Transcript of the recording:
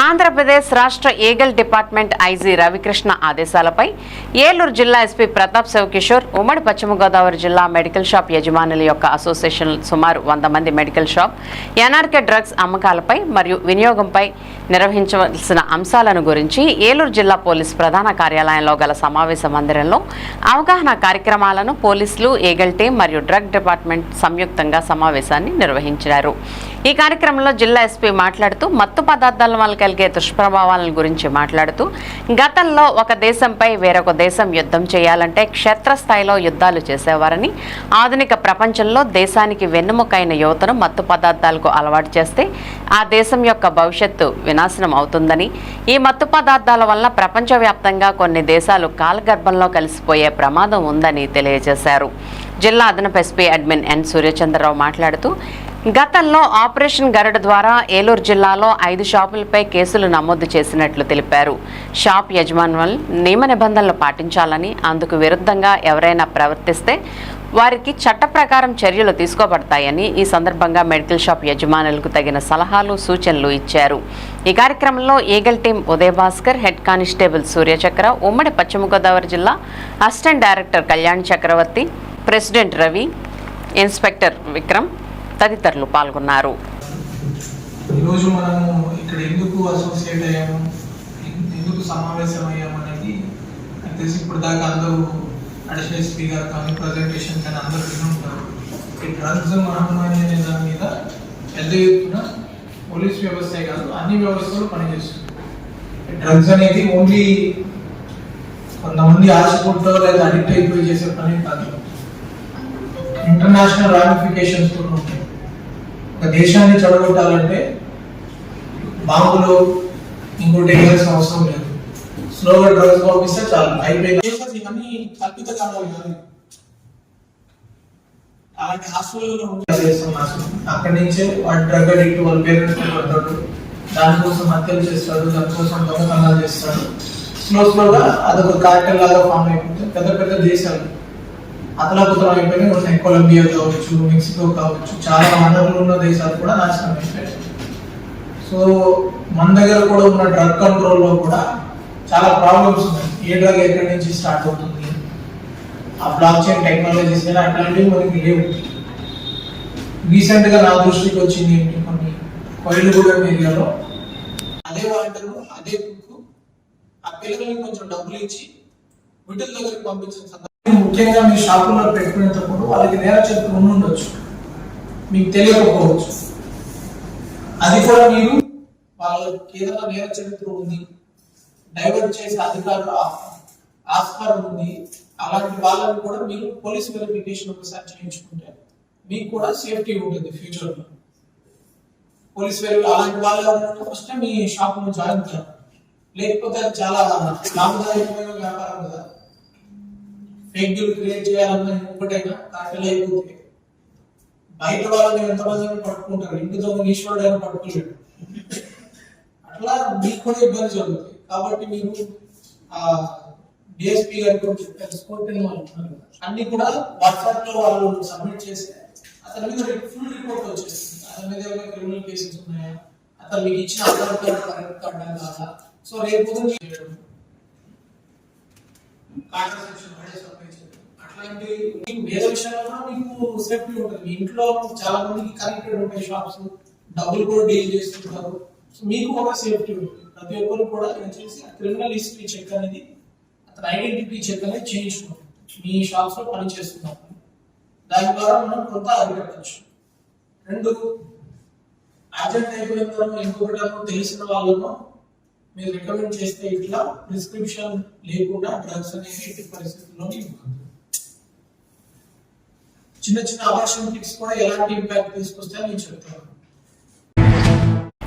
ఆంధ్రప్రదేశ్ రాష్ట్ర eagle department IG Ravikrishna ఆదేశాలపై ఏలూరు జిల్లా ఎస్పీ ప్రతాప్ శివకిషోర్ ఉమ్మడి పశ్చిమ గోదావరి జిల్లా మెడికల్ షాప్ యజమానుల యొక్క అసోసియేషన్ సుమారు వంద మంది మెడికల్ షాప్ ఎన్ఆర్కే డ్రగ్స్ అమ్మకాలపై మరియు వినియోగంపై నిర్వహించవలసిన అంశాలను గురించి ఏలూరు జిల్లా పోలీస్ ప్రధాన కార్యాలయంలో గల సమావేశ మందిరంలో అవగాహన కార్యక్రమాలను పోలీసులు ఈగల్ టీం మరియు డ్రగ్ డిపార్ట్మెంట్ సంయుక్తంగా సమావేశాన్ని నిర్వహించారు. ఈ కార్యక్రమంలో జిల్లా ఎస్పీ మాట్లాడుతూ మత్తు పదార్థాల వల్ల కలిగే దుష్ప్రభావాల గురించి మాట్లాడుతూ గతంలో ఒక దేశంపై వేరొక దేశం యుద్ధం చేయాలంటే క్షేత్రస్థాయిలో యుద్ధాలు చేసేవారని ఆధునిక ప్రపంచంలో దేశానికి వెన్నుముకైన యువతను మత్తు పదార్థాలకు అలవాటు చేస్తే ఆ దేశం యొక్క భవిష్యత్తు వినాశనం అవుతుందని ఈ మత్తు పదార్థాల వల్ల ప్రపంచవ్యాప్తంగా కొన్ని దేశాలు కాలగర్భంలో కలిసిపోయే ప్రమాదం ఉందని తెలియజేశారు. జిల్లా అదనపు ఎస్పీ అడ్మిన్ ఎన్ సూర్యచంద్రరావు మాట్లాడుతూ గతంలో ఆపరేషన్ గరుడ ద్వారా ఏలూరు జిల్లాలో ఐదు షాపులపై కేసులు నమోదు చేసినట్లు తెలిపారు. షాప్ యజమానులు నియమ నిబంధనలు పాటించాలని అందుకు విరుద్ధంగా ఎవరైనా ప్రవర్తిస్తే వారికి చట్ట ప్రకారం చర్యలు తీసుకోబడతాయని ఈ సందర్భంగా మెడికల్ షాప్ యజమానులకు తగిన సలహాలు సూచనలు ఇచ్చారు. ఈ కార్యక్రమంలో eagle team Uday Bhaskar head constable Suryachakra ఉమ్మడి పశ్చిమ గోదావరి జిల్లా assistant director Kalyan Chakravarthi president Ravi inspector Vikram తదితరులు పాల్గొన్నారు. ఈరోజు మనము ఇక్కడ ఎందుకు అసోసియేట్ అయ్యాము? ఎందుకు సమావేశం అయ్యాము అనేది నాకు తెలిసి ఇప్పుడు దాకా అందరూ అడిషనల్ స్పీకర్ కానీ ప్రజెంటేషన్ కానీ అందరూ విని ఉంటారు. ఈ డ్రగ్స్ మహమ్మారి అనే దాని మీద పెద్ద ఎత్తున పోలీస్ వ్యవస్థే కాదు అన్ని వ్యవస్థలు పనిచేస్తుంది డ్రగ్స్ అనేది ఓన్లీ కొంతమంది ఆశపడ్డో లేదా అడిక్ట్ అయిపోయి చేసే పని కాదు. ఇంటర్నేషనల్ రామిఫికేషన్స్ కూడా ఉంటాయి. ఒక దేశాన్ని చెడగొట్టాలంటే బాంబులు ఇంకోటి వేయాల్సిన అవసరం లేదు. స్లోగా డ్రగ్స్ పంపిస్తే చాలు అయిపోయింది. ఇవన్నీ కల్పిత కావాలి అలాంటి హాస్టల్లో అక్కడి నుంచే వాడు డ్రగ్ అడిక్ట్ వాళ్ళ పేరెంట్స్ పడతాడు. దానికోసం హత్యలు చేస్తాడు దానికోసం దొంగతనాలు చేస్తాడు. స్లో స్లోగా అదొక కార్టెల్ లాగా ఫామ్ అయిపోతుంది పెద్ద పెద్ద దేశాలు అతలాకుతలం అయిపోయినాయి ఉన్నాయి కొలంబియా కావచ్చు మెక్సికో కావచ్చు చాలా వనరులు ఉన్న దేశాలు కూడా నాశనం అయిపోయాయి. సో మన దగ్గర కూడా ఉన్న డ్రగ్ కంట్రోల్లో కూడా చాలా ప్రాబ్లమ్స్ ఉన్నాయి. ఏ డ్రగ్ ఎక్కడి నుంచి స్టార్ట్ అవుతుంది? ఆ బ్లాక్ చైన్ టెక్నాలజీస్ కానీ అట్లాంటివి మనకి లేవు. రీసెంట్గా నా దృష్టికి వచ్చింది ఏంటి? కొన్ని కోయిలగూడెం ఏరియాలో అదే వాటరు అదే ఆ పిల్లలకి కొంచెం డబ్బులు ఇచ్చి విటుల దగ్గరికి పంపించిన సందర్భం ముఖ్యంగా మీ షాపుల్లో పెట్టుకునేటప్పుడు వాళ్ళకి నేర చరిత్ర ఉండొచ్చు. మీకు తెలియకపోవచ్చు. అది కూడా మీరు వాళ్ళకి ఏదైనా నేర చరిత్ర ఉంది డైవర్ట్ చేసే అధికారులు ఆస్కారం ఉంది అలాంటి వాళ్ళని కూడా మీరు పోలీస్ వెరిఫికేషన్ ఒకసారి చేయించుకుంటే మీకు కూడా సేఫ్టీ ఉంటుంది ఫ్యూచర్లో. పోలీస్ వెరిఫి అలాంటి వాళ్ళు ఫస్ట్ వస్తే మీ షాప్ జాయిన్ కాదు లేకపోతే చాలా లాభదాయకమైన వ్యాపారం కదా. ఫేక్ క్రియేట్ చేయాలన్న ఇంకొకటైనా కార్టెల్ అయిపోతే బయట వాళ్ళని ఎంతమంది పట్టుకుంటారు. ఇంటితో ఈశ్వరుడు అయినా పట్టుకోలేడు అట్లా మీకు కూడా ఇబ్బంది జరుగుతుంది. కాబట్టి మీరు ఆ డిఎస్పీ గారికి కొంచెం తెలుసుకుంటే అన్ని కూడా వాట్సాప్లో వాళ్ళు సబ్మిట్ చేస్తే అతని మీద ఫుల్ రిపోర్ట్ వచ్చేస్తుంది. అతని మీద ఏమైనా క్రిమినల్ కేసెస్ ఉన్నాయా? అతను మీకు ఇచ్చిన ఆధార్ కార్డు కరెక్ట్ కార్డు కాదా? సో రేపు పొద్దున్న అట్లాంటి మీకు వేరే విషయాల్లో కూడా మీకు సేఫ్టీ ఉంటుంది మీ ఇంట్లో చాలా మందికి కనెక్టెడ్ ఉంటాయి షాప్స్ డబ్బులు కూడా డీల్ చేస్తుంటారు సో మీకు ఒక సేఫ్టీ ఉంటుంది ప్రతి ఒక్కరు కూడా ఏం చేసి క్రిమినల్ హిస్టరీ చెక్ అనేది అతని ఐడెంటిటీ చెక్ అనేది చేయించుకోండి మీ షాప్స్లో పని చేస్తున్నారు దాని ద్వారా మనం కొంత అరికట్టచ్చు రెండు అర్జెంట్ అయిపోయిన ఇంకొకటి ఏమో తెలిసిన వాళ్ళను మీరు రికమెండ్ చేస్తే ఇట్లా ప్రిస్క్రిప్షన్ లేకుండా డ్రగ్స్ అనేవి ఎట్టి పరిస్థితుల్లో ఇవ్వదు చిన్న చిన్న అవర్షన్ కిట్స్ కూడా ఎలాంటి ఇంపాక్ట్ తీసుకొస్తాయో నేను చెప్తాను